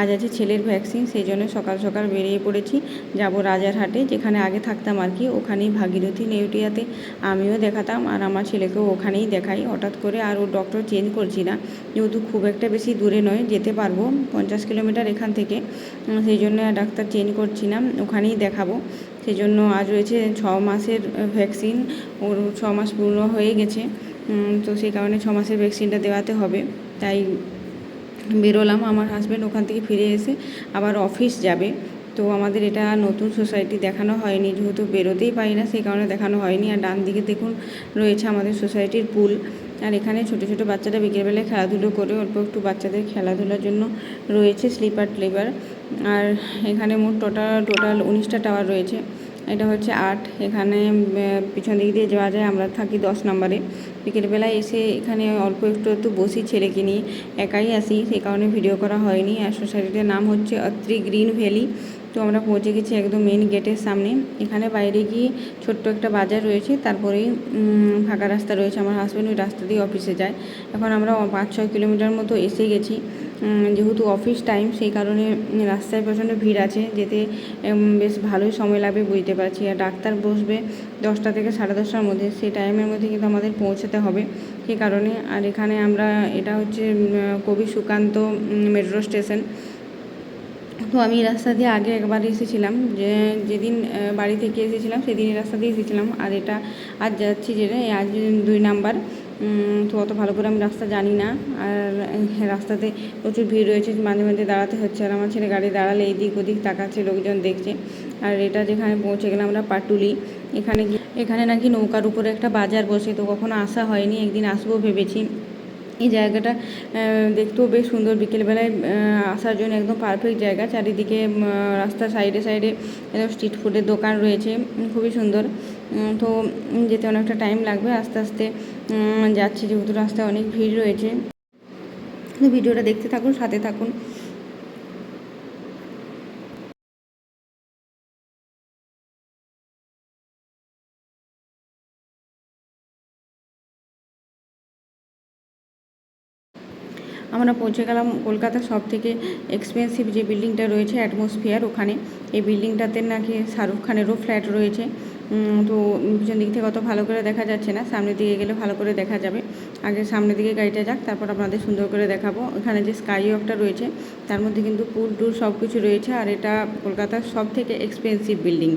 আজ আছে ছেলের ভ্যাকসিন সেই জন্য সকাল সকাল বেরিয়ে পড়েছি। যাব রাজারহাটে যেখানে আগে থাকতাম আর কি, ওখানেই ভাগীরথী নেউটিয়াতে আমিও দেখাতাম আর আমার ছেলেকেও ওখানেই দেখাই। হঠাৎ করে আর ও ডক্টর চেঞ্জ করছি না, যেহেতু খুব একটা বেশি দূরে নয়, যেতে পারব পঞ্চাশ কিলোমিটার এখান থেকে। সেই জন্য ডাক্তার চেঞ্জ করছি না, ওখানেই দেখাবো। সেই জন্য আজ রয়েছে ছ মাসের ভ্যাকসিন ওর ছ মাস পূর্ণ হয়ে গেছে। তো সেই কারণে ছ মাসের ভ্যাকসিনটা দেওয়াতে হবে। তাই বেরোলাম, আমার হাজব্যান্ড ওখান থেকে ফিরে এসে আবার অফিস যাবে। তো আমাদের এটা নতুন সোসাইটি দেখানো হয়নি, যেহেতু বেরোতেই পারি না, সেই কারণে দেখানো হয়নি। আর ডান দিকে দেখুন, রয়েছে আমাদের সোসাইটির পুল আর এখানে ছোটো ছোটো বাচ্চারা বিকেলবেলায় খেলাধুলো করে, অল্প একটু বাচ্চাদের খেলাধুলার জন্য রয়েছে স্লিপার টিপার আর এখানে মোট টোটাল টোটাল উনিশটা টাওয়ার রয়েছে। এটা হচ্ছে আট। এখানে পিছন দিক দিয়ে যাওয়া যায়, আমরা থাকি দশ নম্বরে। বিকেলবেলায় এসে এখানে অল্প একটু একটু বসি ছেলেকে নিয়ে। একাই আসি সেই কারণে ভিডিও করা হয়নি। আর সোসাইটিটার নাম হচ্ছে অত্রি গ্রিন ভ্যালি। তো আমরা পৌঁছে গেছি একদম মেন গেটের সামনে। এখানে বাইরে গিয়ে ছোট্ট একটা বাজার রয়েছে, তারপরেই ফাঁকা রাস্তা রয়েছে। আমার হাজব্যান্ড ওই রাস্তা দিয়ে অফিসে যায়। এখন আমরা পাঁচ, ছয় কিলোমিটার মতো এসে গেছি। যেহেতু অফিস টাইম সেই কারণে রাস্তায় প্রচণ্ড ভিড় আছে। যেতে বেশ ভালোই সময় লাগবে বুঝতে পারছি। আর ডাক্তার বসবে দশটা থেকে সাড়ে দশটার মধ্যে। সেই টাইমের মধ্যে কিন্তু আমাদের পৌঁছাতে হবে। সেই কারণে, আর এখানে আমরা, এটা হচ্ছে কবি সুকান্ত মেট্রো স্টেশন তো আমি রাস্তা দিয়ে আগে একবার এসেছিলাম, যে যেদিন বাড়ি থেকে এসেছিলাম সেদিন এই রাস্তা দিয়ে এসেছিলাম। আর এটা আজ যাচ্ছি এই আজ দুই নাম্বার। তো অত ভালো করে আমি রাস্তা জানি না। আর রাস্তাতে প্রচুর ভিড় রয়েছে, মাঝে মাঝে দাঁড়াতে হচ্ছে। আর আমার ছেলে গাড়ি দাঁড়ালে এদিক ওদিক তাকাচ্ছে, লোকজন দেখছে। আর এটা যেখানে পৌঁছে গেলাম আমরা পাটুলি। এখানে এখানে নাকি নৌকার উপরে একটা বাজার বসে, তো কখনো আসা হয়নি। একদিন আসব ভেবেছি। এই জায়গাটা দেখতেও বেশ সুন্দর। বিকেলবেলায় আসার জন্য একদম পারফেক্ট জায়গা। চারিদিকে রাস্তা রাস্তার সাইডে সাইডে স্ট্রিট ফুডের দোকান রয়েছে। খুবই সুন্দর। তো যেতে অনেকটা টাইম লাগবে। আস্তে আস্তে যাচ্ছি যেহেতু রাস্তায় অনেক ভিড় রয়েছে। ভিডিওটা দেখতে থাকুন, সাথে থাকুন। আমরা পৌঁছে গেলাম কলকাতার সব থেকে এক্সপেন্সিভ যে বিল্ডিংটা রয়েছে অ্যাটমসফিয়ার ওখানে। এই বিল্ডিংটাতে নাকি শাহরুখ খানেরও ফ্ল্যাট রয়েছে। তো পিছন দিক থেকে অত ভালো করে দেখা যাচ্ছে না। সামনের দিকে গেলে ভালো করে দেখা যাবে। আগে সামনের দিকে গাড়িটা যাক, তারপর আপনাদের সুন্দর করে দেখাবো। এখানে যে স্কাই ওয়াকটা রয়েছে, তার মধ্যে কিন্তু পুল টুল সব কিছু রয়েছে। আর এটা কলকাতার সব থেকে এক্সপেন্সিভ বিল্ডিং